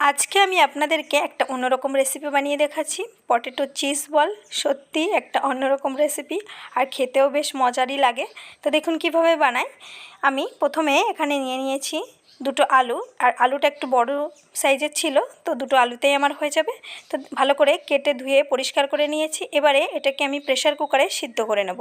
আজকে আমি আপনাদেরকে একটা অন্যরকম রেসিপি বানিয়ে দেখাচ্ছি। পটেটো চিজ বল সত্যি একটা অন্যরকম রেসিপি আর খেতেও বেশ মজারই লাগে। তো দেখুন কীভাবে বানাই। আমি প্রথমে এখানে নিয়ে নিয়েছি দুটো আলু, আর আলুটা একটু বড় সাইজের ছিল, তো দুটো আলুতেই আমার হয়ে যাবে। তো ভালো করে কেটে ধুয়ে পরিষ্কার করে নিয়েছি। এবারে এটাকে আমি প্রেশার কুকারে সিদ্ধ করে নেব।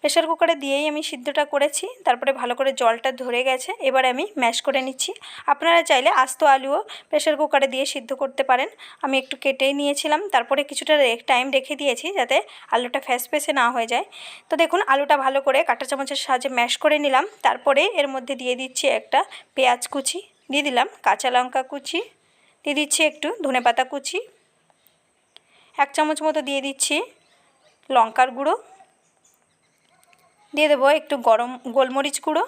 প্রেশার কুকারে দিয়েই আমি সিদ্ধটা করেছি, তারপরে ভালো করে জলটা ধরে গেছে। এবারে আমি ম্যাশ করে নিচ্ছি। আপনারা চাইলে আস্ত আলুও প্রেশার কুকারে দিয়ে সিদ্ধ করতে পারেন। আমি একটু কেটেই নিয়েছিলাম, তারপরে কিছুটা টাইম রেখে দিয়েছি যাতে আলুটা ফ্যাস ফেসে না হয়ে যায়। তো দেখুন, আলুটা ভালো করে কাঁটা চামচের সাহায্যে ম্যাশ করে নিলাম। তারপরে এর মধ্যে দিয়ে দিচ্ছি একটা পেঁয়াজ কুচি, দিয়ে দিলাম কাঁচা লঙ্কা কুচি, দিয়ে দিচ্ছি একটু ধনেপাতা কুচি, এক চামচ মতো দিয়ে দিচ্ছি লঙ্কার গুঁড়ো, দিয়ে দেবো একটু গরম গোলমরিচ গুঁড়ো,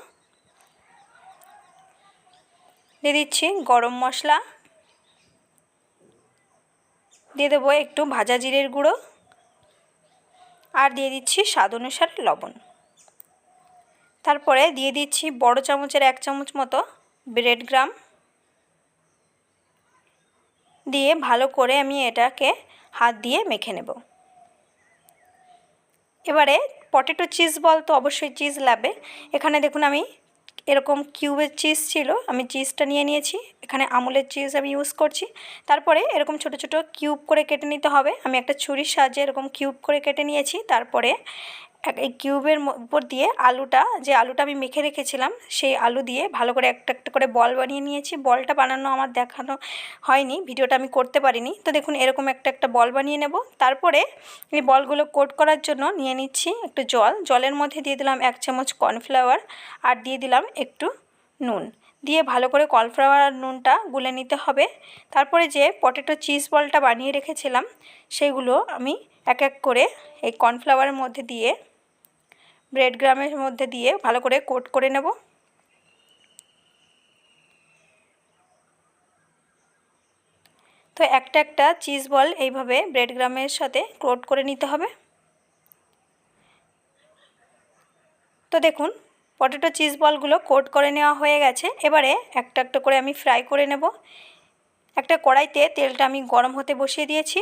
দিয়ে দিচ্ছি গরম মশলা, দিয়ে দেবো একটু ভাজা জিরের গুঁড়ো, আর দিয়ে দিচ্ছি স্বাদ অনুসারে লবণ। তারপরে দিয়ে দিচ্ছি বড় চামচের এক চামচ মতো ব্রেড গ্রাম দিয়ে ভালো করে আমি এটাকে হাত দিয়ে মেখে নেব। এবারে পটেটো চিজ বল তো অবশ্যই চিজ লাগবে। এখানে দেখুন আমি এরকম কিউবের চিজ ছিল, আমি চিজটা নিয়ে নিয়েছি। এখানে আমুলের চিজ আমি ইউজ করছি। তারপরে এরকম ছোট ছোট কিউব করে কেটে নিতে হবে। আমি একটা ছুরির সাহায্যে এরকম কিউব করে কেটে নিয়েছি। তারপরে এই কিউবের উপর দিয়ে আলুটা, যে আলুটা আমি মেখে রেখেছিলাম, সেই আলু দিয়ে ভালো করে একটা একটা করে বল বানিয়ে নিয়েছি। বলটা বানানো আমার দেখানো হয়নি, ভিডিওটা আমি করতে পারিনি। তো দেখুন, এরকম একটা একটা বল বানিয়ে নেব। তারপরে এই বলগুলো কোট করার জন্য নিয়ে নিচ্ছি একটু জল। জলের মধ্যে দিয়ে দিলাম এক চামচ কর্নফ্লাওয়ার আর দিয়ে দিলাম একটু নুন। দিয়ে ভালো করে কর্নফ্লাওয়ার আর নুনটা গুলে নিতে হবে। তারপরে যে পটেটো চিজ বলটা বানিয়ে রেখেছিলাম সেগুলো আমি এক এক করে এই কর্নফ্লাওয়ারের মধ্যে দিয়ে ব্রেড গ্রামের মধ্যে দিয়ে ভালো করে কোট করে নেব। তো একটা একটা চিজ বল এইভাবে ব্রেড গ্রামের সাথে কোট করে নিতে হবে। তো দেখুন পটেটো চিজ বলগুলো কোট করে নেওয়া হয়ে গেছে। এবারে একটা একটা করে আমি ফ্রাই করে নেব। একটা কড়াইতে তেলটা আমি গরম হতে বসিয়ে দিয়েছি।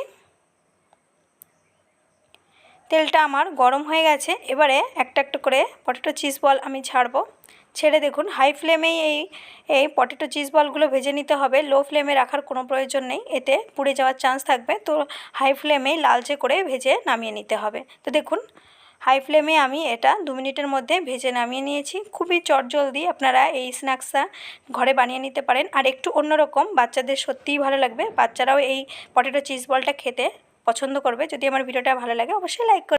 তেলটা আমার গরম হয়ে গেছে। এবারে একটা একটা করে পটেটো চিজ বল আমি ছাড়বো। ছেড়ে দেখুন হাই ফ্লেমেই এই এই পটেটো চিজ বলগুলো ভেজে নিতে হবে। লো ফ্লেমে রাখার কোনো প্রয়োজন নেই। এতে পুড়ে যাওয়ার চান্স থাকবে। তো হাই ফ্লেমেই লালচে করে ভেজে নামিয়ে নিতে হবে। তো দেখুন হাই ফ্লেমে আমি এটা দু মিনিটের মধ্যে ভেজে নামিয়ে নিয়েছি। খুবই চটজলদি আপনারা এই স্ন্যাক্সটা ঘরে বানিয়ে নিতে পারেন। আর একটু অন্যরকম, বাচ্চাদের সত্যিই ভালো লাগবে। বাচ্চারাও এই পটেটো চিজ বলটা খেতে পছন্দ করবে। যদি আমার ভিডিওটা ভালো লাগে অবশ্যই লাইক করবে।